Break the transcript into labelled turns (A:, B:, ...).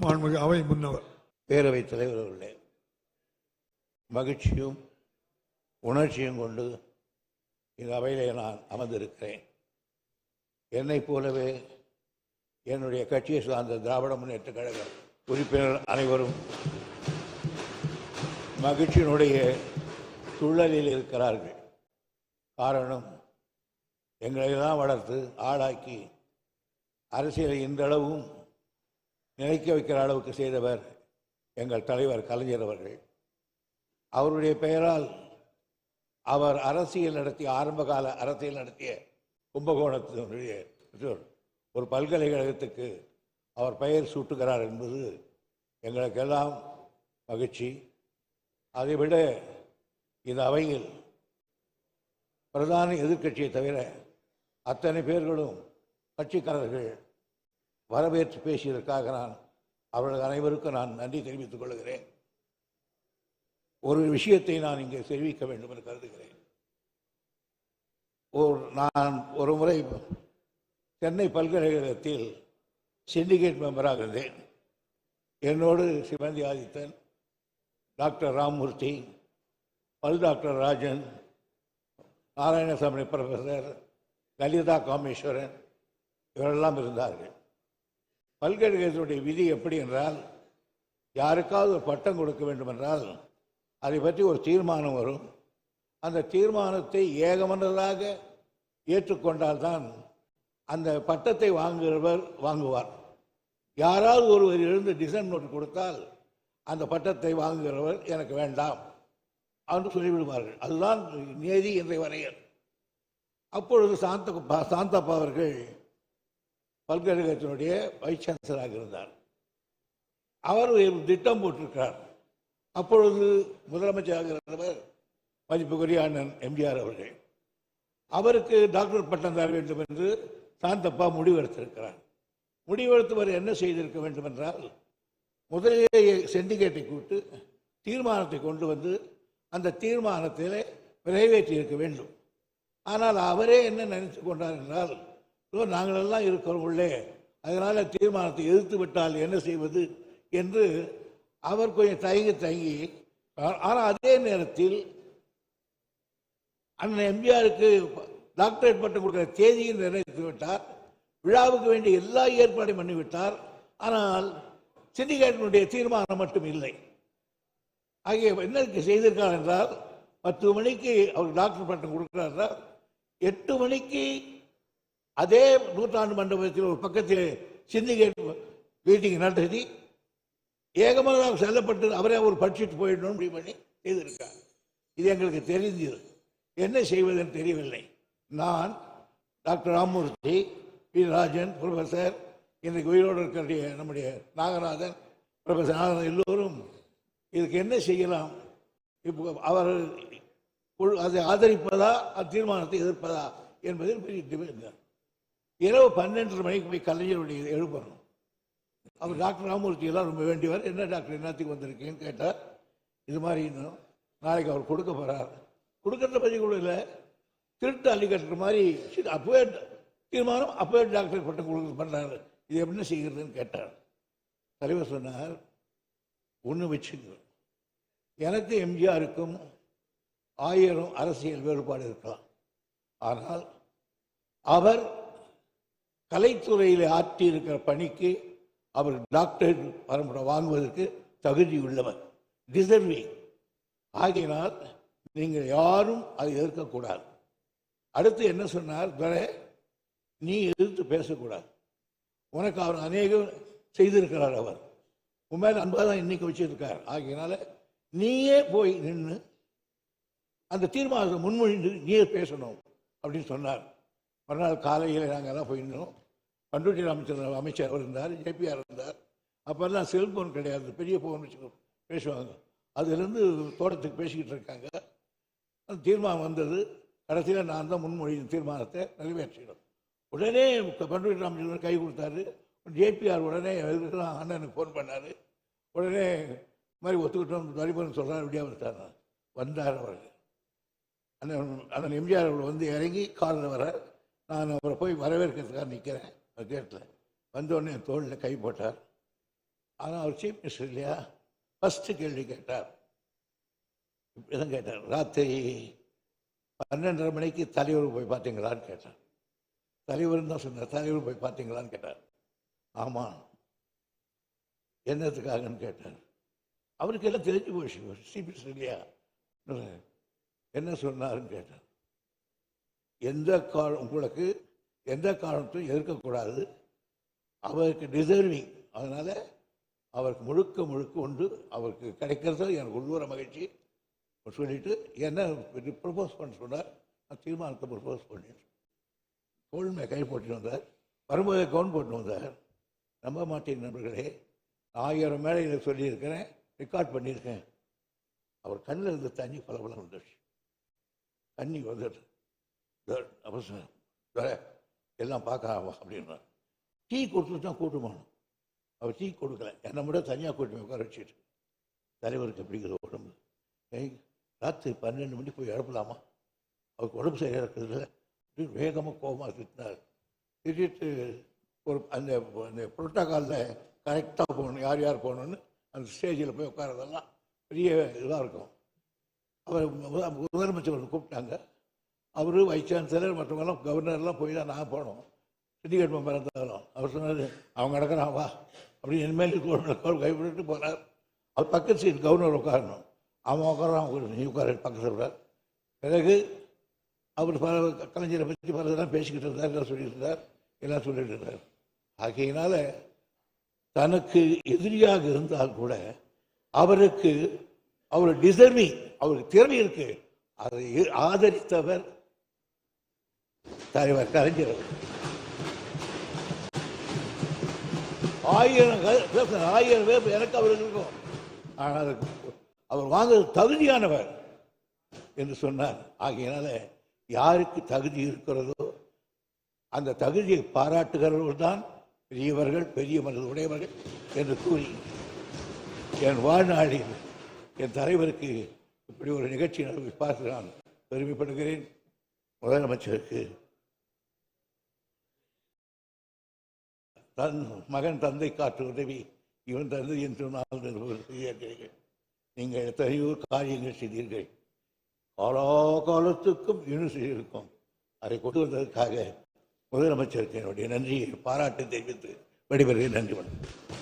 A: மாண்புமிகு அவை முன்னவர்.
B: பேரவைத் தலைவர் அவர்களே மகிழ்ச்சியும் உணர்ச்சியும் கொண்டு இந்த அவையிலே நான் அமர்ந்திருக்கிறேன். என்னைப் போலவே என்னுடைய கட்சியை சார்ந்த திராவிட முன்னேற்ற கழக உறுப்பினர் அனைவரும் மகிழ்ச்சியினுடைய சூழலில் இருக்கிறார்கள். காரணம் எங்களை தான் வளர்த்து ஆளாக்கி அரசியலை இன்றளவும் நிலைக்க வைக்கிற அளவுக்கு செய்தவர் எங்கள் தலைவர் கலைஞர் அவர்கள். அவருடைய பெயரால் அவர் அரசியல் நடத்திய ஆரம்பகால அரசியல் நடத்திய கும்பகோணத்தினுடைய ஒரு பல்கலைக்கழகத்துக்கு அவர் பெயர் சூட்டுகிறார் என்பது எங்களுக்கெல்லாம் மகிழ்ச்சி. அதைவிட இந்த அவையில் பிரதான எதிர்கட்சியை தவிர அத்தனை பேர்களும் கட்சிக்காரர்கள் வரவேற்று பேசியதற்காக நான் அவர்கள் அனைவருக்கும் நான் நன்றி தெரிவித்துக் கொள்கிறேன். ஒரு விஷயத்தை நான் இங்கே தெரிவிக்க வேண்டும் என்று கருதுகிறேன். ஒரு நான் ஒரு முறை சென்னை பல்கலைக்கழகத்தில் சிண்டிகேட் மெம்பராக இருந்தேன். என்னோடு சிவந்தி ஆதித்தன் டாக்டர் ராமூர்த்தி பல் டாக்டர் ராஜன் நாராயணசாமி ப்ரொஃபஸர் லலிதா காமேஸ்வரன் இவரெல்லாம் இருந்தார்கள். பல்கலைக்கழகத்தினுடைய விதி எப்படி என்றால் யாருக்காவது ஒரு பட்டம் கொடுக்க வேண்டும் என்றால் அதை பற்றி ஒரு தீர்மானம் வரும். அந்த தீர்மானத்தை ஏகமனதாக ஏற்றுக்கொண்டால்தான் அந்த பட்டத்தை வாங்குகிறவர் வாங்குவார். யாராவது ஒருவர் எழுந்து டிசைன் நோட் கொடுத்தால் அந்த பட்டத்தை வாங்குகிறவர் எனக்கு வேண்டாம் என்று சொல்லிவிடுவார்கள். அதுதான் நேதி என்ற வரையர். அப்பொழுது சாந்த சாந்தப்பா அவர்கள் பல்கலைக்கழகத்தினுடைய வைஸ் சான்சலராக இருந்தார். அவர் திட்டம் போட்டிருக்கிறார். அப்பொழுது முதலமைச்சராக இருந்தவர் மதிப்புக்குரிய அண்ணன் எம்ஜிஆர் அவர்கள். அவருக்கு டாக்டர் பட்டம் தர வேண்டும் என்று சாந்தப்பா முடிவெடுத்திருக்கிறார். முடிவெடுத்தவர் என்ன செய்திருக்க வேண்டும் என்றால் முதலிலேயே செண்டிகேட்டை கூட்டு தீர்மானத்தை கொண்டு வந்து அந்த தீர்மானத்தில் நிறைவேற்றி இருக்க வேண்டும். ஆனால் அவரே என்ன நினைத்து கொண்டார் என்றால் நாங்களெல்லாம் இருக்கிறோம் உள்ளே. அதனால் தீர்மானத்தை எதிர்த்து விட்டால் என்ன செய்வது என்று அவர் கொஞ்சம் தயங்கி தயங்கி ஆனால் அதே நேரத்தில் அண்ணன் எம்ஜிஆருக்கு டாக்டரேட் பட்டம் கொடுக்குற தேதியை நிர்ணயித்து விட்டார். விழாவுக்கு வேண்டிய எல்லா ஏற்பாடையும் பண்ணிவிட்டார். ஆனால் சிண்டிகேட்டினுடைய தீர்மானம் மட்டும் இல்லை. ஆகிய என்ன செய்திருக்கார் என்றால் பத்து மணிக்கு அவர் டாக்டர் பட்டம் கொடுக்கிறார் எட்டு மணிக்கு அதே நூற்றாண்டு மண்டபத்தில் ஒரு பக்கத்தில் சிண்டிகேட் மீட்டிங் நடத்தி ஏகமனதாக செல்லப்பட்டு அவரே ஒரு படிச்சுட்டு போயிடணும் முடிவு பண்ணி செய்திருக்கார். இது எங்களுக்கு தெரிஞ்சது என்ன செய்வதென்று தெரியவில்லை. நான் doctor Ramurthy P Rajan professor இன்றைக்கு உயிரோடு இருக்கிற நம்முடைய நாகராஜன் ப்ரொஃபஸர் நாகராஜன் எல்லோரும் இதுக்கு என்ன செய்யலாம்? இப்போ அவர் அதை ஆதரிப்பதா அத்தீர்மானத்தை எதிர்ப்பதா என்பதில் பெரிய டிபேட் இரவு பன்னெண்டரை மணிக்கு போய் கலைஞருடைய எழுப்பணும். அவர் டாக்டர் ராமூர்த்தி எல்லாம் ரொம்ப வேண்டியவர். என்ன டாக்டர் என்னத்துக்கு வந்திருக்கீங்கன்னு கேட்டார். இது மாதிரி இன்னும் நாளைக்கு அவர் கொடுக்க போகிறார் கொடுக்கறத பற்றி கூட இல்லை. திருட்டு அள்ளி கட்டுற மாதிரி சரி, அப்பவே தீர்மானம் அப்பவே டாக்டர் பட்டம் கொடுக்க பண்ணுறாரு இது என்ன செய்கிறதுன்னு கேட்டார். தலைவர் சொன்னார் ஒன்று வச்சுங்க. எனக்கு எம்ஜிஆருக்கும் ஆயிரம் அரசியல் வேறுபாடு இருக்கலாம். ஆனால் அவர் கலைத்துறையில் ஆற்றியிருக்கிற பணிக்கு அவர் டாக்டர் வரமுறை வாங்குவதற்கு தகுதி உள்ளவர். டிசர்விங் ஆகையினால் நீங்கள் யாரும் அதை எதிர்க்கக்கூடாது. அடுத்து என்ன சொன்னார்? துரை நீ எதிர்த்து பேசக்கூடாது. உனக்கு அவர் அநேகம் செய்திருக்கிறார் அவர். உன் மேலே அன்பாக தான் இன்னைக்கு வச்சிருக்கார். ஆகையினால நீயே போய் நின்று அந்த தீர்மானத்தை முன்மொழிந்து நீயே பேசணும் அப்படின்னு சொன்னார். மறுநாள் காலையில் நாங்கள் எல்லாம் போயிருந்தோம் பண்ருட்டி அமைச்சர் அமைச்சர் அவர் இருந்தார் ஜேபிஆர் இருந்தார். அப்போல்லாம் செல்ஃபோன் கிடையாது பெரிய ஃபோன் வச்சு பேசுவாங்க. அதுலேருந்து தோட்டத்துக்கு பேசிக்கிட்டு இருக்காங்க. அந்த தீர்மானம் வந்தது. கடைசியில் நான் தான் முன்மொழி தீர்மானத்தை நிறைவேற்றினோம். உடனே பண்ருட்டி அமைச்சர் கை கொடுத்தாரு. ஜேபிஆர் உடனே அண்ணனுக்கு ஃபோன் பண்ணார். உடனே இது மாதிரி ஒத்துக்கிட்டோம் வரிபுரம் சொல்கிறார் இப்படியா வந்துட்டார். வந்தார் அவர். அண்ணன் அண்ணன் எம்ஜிஆர் அவர் வந்து இறங்கி காரில் வர நான் அவரை போய் வரவேற்கிறதுக்காக நிற்கிறேன் கேட்டில் வந்தோடனே என் தோளில் கை போட்டார். ஆனால் அவர் சீஃப் மினிஸ்டர் இல்லையா? ஃபஸ்ட்டு கேள்வி கேட்டார். இப்படிதான் கேட்டார். ராத்திரி பன்னெண்டரை மணிக்கு தலைவர் போய் பார்த்தீங்களான்னு கேட்டார். தலைவர் தான் சொன்னார் தலைவர் போய் பார்த்தீங்களான்னு கேட்டார். ஆமாம் என்னத்துக்காகன்னு கேட்டார். அவருக்கு எல்லாம் தெரிஞ்சு போச்சு சீஃப் மினிஸ்டர் இல்லையா? என்ன சொன்னாருன்னு கேட்டார். எந்த காலம் உங்களுக்கு எந்த காரணத்தையும் எதிர்க்கக்கூடாது. அவருக்கு டிசர்விங் அதனால் அவருக்கு முழுக்க முழுக்க உண்டு. அவருக்கு கிடைக்கிறது எனக்கு உள்ளூர மகிழ்ச்சி. சொல்லிட்டு என்ன ப்ரப்போஸ் பண்ண சொன்னார். நான் தீர்மானத்தை ப்ரப்போஸ் பண்ணிட்டேன் தோல்மை கை போட்டு வந்தார். வரும்போதே கவுன் போட்டு வந்தார். நம்ப மாட்டேன் நண்பர்களே. ஆயிரம் மேடையில் சொல்லியிருக்கிறேன். ரெக்கார்ட் பண்ணியிருக்கேன். அவர் கண்ணில் இருந்த தண்ணி பல பல வந்துடுச்சு தண்ணி வந்துட்டு அப்போ சொன்னேன், எல்லாம் பார்க்கலாம் அப்படின்னார் டீ கொடுத்துட்டு தான் கூட்டு போகணும். அவர் டீ கொடுக்கல. என்னை மட்டும் தனியாக கூட்டி போய் உட்கார வச்சுட்டு. தலைவருக்கு அப்படிங்கிற உடம்பு? ராத்திரி பன்னெண்டு மணிக்கு போய் இழப்பலாமா அவருக்கு உடம்பு சரியாக இருக்கிறதுல அப்படின்னு வேகமாக கோபமாக திட்டினார். திட்டிட்டு ஒரு அந்த அந்த புரோட்டோக்காலில் கரெக்டாக போகணும் யார் யார் போகணுன்னு அந்த ஸ்டேஜில் போய் உட்காரதெல்லாம் பெரிய இதாக இருக்கும். அவர் முத- முதலமைச்சர் கூப்பிட்டாங்க. அவர் வைஸ் சான்சலர் மற்றவங்கெல்லாம் கவர்னர்லாம் போய் தான் நான் போனோம் சிண்டிகேட் மெம்பர் இருந்தாலும். அவர் சொன்னார் அவங்க நடக்கிறான் வா. அப்படின்னு இனிமேல் கவர்னர் கைவிட்டு போகிறார் அவர் பக்கத்து சீட் கவர்னர் உட்காரணும். அவன் உட்காரான் உட்காரு நீ உட்கார பக்கத்தில் விடார் பிறகு அவர் பல கலைஞரை பற்றி பல இதெல்லாம் பேசிக்கிட்டு இருந்தார் எல்லாம் சொல்லிட்டு இருந்தார் எல்லாம் சொல்லிட்டு இருந்தார். ஆகையினால தனக்கு எதிரியாக இருந்தால் கூட அவருக்கு அவர் டிசர்விங் அவருக்கு திறமை இருக்கு. அதை ஆதரித்தவர் தலைவர் கலைஞர். ஆயிரம் க- ஆயிரம் பேர் எனக்கு அவர் இருக்கும். ஆனால் அவர் வாங்கிறது தகுதியானவர் என்று சொன்னார். ஆகையினால யாருக்கு தகுதி இருக்கிறதோ அந்த தகுதியை பாராட்டுகிறவர்கள் தான் பெரியவர்கள் பெரிய மனது உடையவர்கள் என்று கூறி என் வாழ்நாளில் என் தலைவருக்கு இப்படி ஒரு நிகழ்ச்சி நடத்தி பார்த்து நான் பெருமைப்படுகிறேன். முதலமைச்சருக்கு தன் மகன் தந்தை காற்று உதவி இவன் தந்தை என்று நான் செய்கிறீர்கள் நீங்கள் எத்தனையோ காரியங்கள் செய்தீர்கள். காலாகாலத்துக்கும் இன்னும் செய்திருக்கும். அதை கொண்டு வந்ததற்காக முதலமைச்சருக்கு என்னுடைய நன்றியை பாராட்டு தெரிவித்து விடைபெறுகிறேன். நன்றி வணக்கம்.